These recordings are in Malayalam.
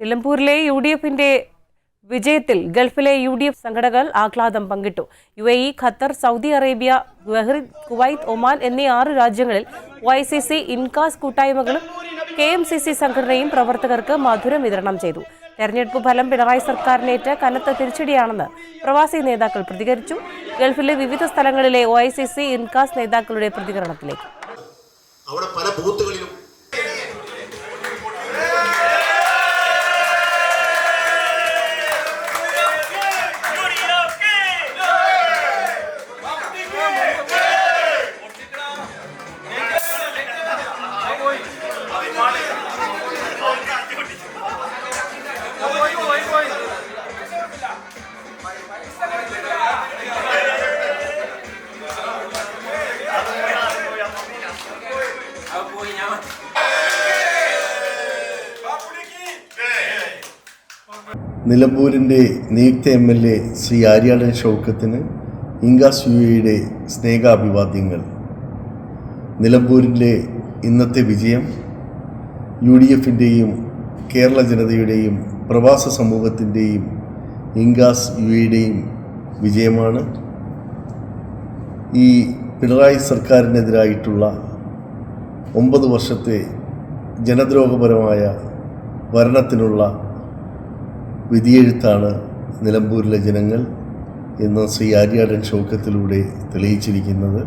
നിലമ്പൂരിലെ യു ഡി എഫിന്റെ വിജയത്തിൽ ഗൾഫിലെ യു ഡി എഫ് സംഘടനകൾ ആഹ്ലാദം പങ്കിട്ടു. U A E Qatar Saudi Arabia Bahrain Kuwait Oman എന്നീ ആറ് രാജ്യങ്ങളിൽ വൈ സി സി ഇൻകാസ് കൂട്ടായ്മകളും കെ എം സി സി സംഘടനയും പ്രവർത്തകർക്ക് മധുരം വിതരണം ചെയ്തു. തെരഞ്ഞെടുപ്പ് ഫലം പിണറായി സർക്കാരിനേറ്റ് കനത്ത തിരിച്ചടിയാണെന്ന് പ്രവാസി നേതാക്കൾ പ്രതികരിച്ചു. ഗൾഫിലെ വിവിധ സ്ഥലങ്ങളിലെ O I C C INCAS നേതാക്കളുടെ പ്രതികരണത്തിലേക്ക്. അവിടെ പല ബൂത്തുകളിലും നിലമ്പൂരിന്റെ നിയുക്ത M L A Shri Aryadan ഷൗക്കത്തിന് ഇങ്കാസ് U എയുടെ സ്നേഹാഭിവാദ്യങ്ങൾ. നിലമ്പൂരിന്റെ ഇന്നത്തെ വിജയം യു ഡി എഫിന്റെയും കേരള ജനതയുടെയും പ്രവാസ സമൂഹത്തിന്റെയും ഇങ്കാസ് യു എയുടെയും വിജയമാണ്. ഈ പിണറായി സർക്കാരിനെതിരായിട്ടുള്ള ഒമ്പത് വർഷത്തെ ജനദ്രോഹപരമായ ഭരണത്തിനുള്ള വിധിയെഴുത്താണ് നിലമ്പൂരിലെ ജനങ്ങൾ ഇന്ന് ശ്രീ ആര്യാടൻ ഷൗക്കത്തിലൂടെ തെളിയിച്ചിരിക്കുന്നത്.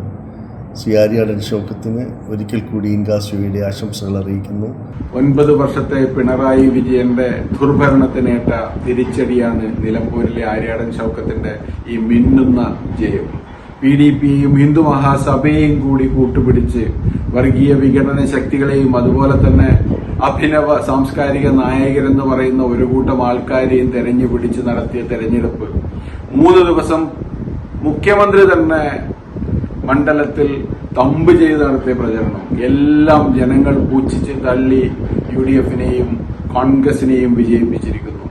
ശ്രീ ആര്യാടൻ ഷൗക്കത്തിന് ഒരിക്കൽ കൂടി ഇൻകാസുയുടെ ആശംസകൾ അറിയിക്കുന്നു. ഒൻപത് വർഷത്തെ പിണറായി വിജയന്റെ ദുർഭരണത്തിനേറ്റ തിരിച്ചടിയാണ് നിലമ്പൂരിലെ ആര്യാടൻ ഷൗക്കത്തിന്റെ ഈ മിന്നുന്ന ജയം. പി ഡി പിയും ഹിന്ദു മഹാസഭയെയും കൂടി കൂട്ടുപിടിച്ച് വർഗീയ വിഘടന ശക്തികളെയും അതുപോലെ തന്നെ അഭിനവ സാംസ്കാരിക നായകരെന്ന് പറയുന്ന ഒരു കൂട്ടം ആൾക്കാരെയും തെരഞ്ഞു പിടിച്ച് നടത്തിയ തെരഞ്ഞെടുപ്പ്. മൂന്ന് ദിവസം മുഖ്യമന്ത്രി തന്നെ മണ്ഡലത്തിൽ തമ്പ് ചെയ്ത് നടത്തിയ പ്രചരണം. എല്ലാം ജനങ്ങൾ പൂച്ഛിച്ച് തള്ളി യു ഡി എഫിനെയും കോൺഗ്രസിനെയും വിജയിപ്പിച്ചിരിക്കുന്നു.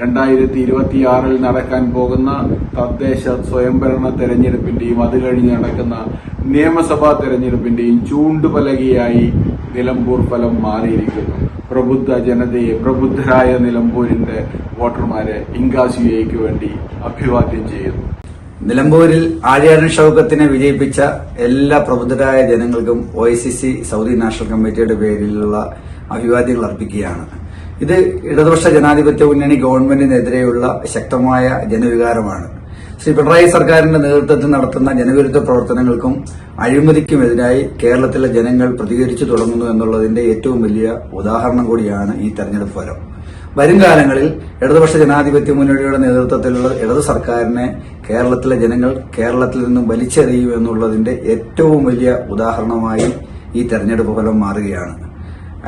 രണ്ടായിരത്തി ഇരുപത്തിയാറിൽ നടക്കാൻ പോകുന്ന തദ്ദേശ സ്വയംഭരണ തെരഞ്ഞെടുപ്പിന്റെയും അത് കഴിഞ്ഞ് നടക്കുന്ന നിയമസഭാ തെരഞ്ഞെടുപ്പിന്റെയും ചൂണ്ടുപലകയായി നിലമ്പൂർ ഫലം മാറിയിരിക്കുന്നു. പ്രബുദ്ധ ജനതയെ പ്രബുദ്ധരായ നിലമ്പൂരിന്റെ വോട്ടർമാരെ ഇംഗാസിയയ്ക്ക് വേണ്ടി അഭിവാദ്യം ചെയ്യുന്നു. നിലമ്പൂരിൽ ആര്യാടൻ ഷൌക്കത്തിനെ വിജയിപ്പിച്ച എല്ലാ പ്രബുദ്ധരായ ജനങ്ങൾക്കും ഒ സൗദി നാഷണൽ കമ്മിറ്റിയുടെ പേരിലുള്ള അഭിവാദ്യങ്ങൾ അർപ്പിക്കുകയാണ്. ഇത് ഇടതുപക്ഷ ജനാധിപത്യ മുന്നണി ഗവൺമെന്റിനെതിരെയുള്ള ശക്തമായ ജനവികാരമാണ്. ശ്രീ പിണറായി സർക്കാരിന്റെ നേതൃത്വത്തിൽ നടത്തുന്ന ജനവിരുദ്ധ പ്രവർത്തനങ്ങൾക്കും അഴിമതിക്കുമെതിരായി കേരളത്തിലെ ജനങ്ങൾ പ്രതികരിച്ചു തുടങ്ങുന്നു എന്നുള്ളതിന്റെ ഏറ്റവും വലിയ ഉദാഹരണം കൂടിയാണ് ഈ തെരഞ്ഞെടുപ്പ് ഫലം. വരും കാലങ്ങളിൽ ഇടതുപക്ഷ ജനാധിപത്യ മുന്നണിയുടെ നേതൃത്വത്തിലുള്ള ഇടതു സർക്കാരിനെ കേരളത്തിലെ ജനങ്ങൾ കേരളത്തിൽ നിന്നും വലിച്ചെറിയും എന്നുള്ളതിന്റെ ഏറ്റവും വലിയ ഉദാഹരണമായി ഈ തെരഞ്ഞെടുപ്പ് ഫലം മാറുകയാണ്.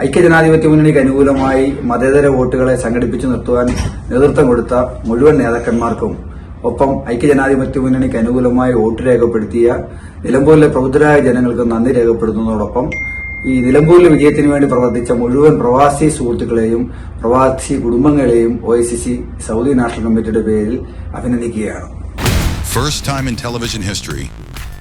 ഐക്യജനാധിപത്യ മുന്നണിക്ക് അനുകൂലമായി മതേതര വോട്ടുകളെ സംഘടിപ്പിച്ചു നിർത്തുവാൻ നേതൃത്വം കൊടുത്ത മുഴുവൻ നേതാക്കന്മാർക്കും ഒപ്പം ഐക്യജനാധിപത്യ മുന്നണിക്ക് അനുകൂലമായി വോട്ട് രേഖപ്പെടുത്തിയ നിലമ്പൂരിലെ പ്രബുദ്ധരായ ജനങ്ങൾക്ക് നന്ദി രേഖപ്പെടുത്തുന്നതോടൊപ്പം ഈ നിലമ്പൂരിലെ വിജയത്തിന് വേണ്ടി പ്രവർത്തിച്ച മുഴുവൻ പ്രവാസി സുഹൃത്തുക്കളെയും പ്രവാസി കുടുംബങ്ങളെയും O I C C Saudi national കമ്മിറ്റിയുടെ പേരിൽ അഭിനന്ദിക്കുകയാണ്. First time in television history,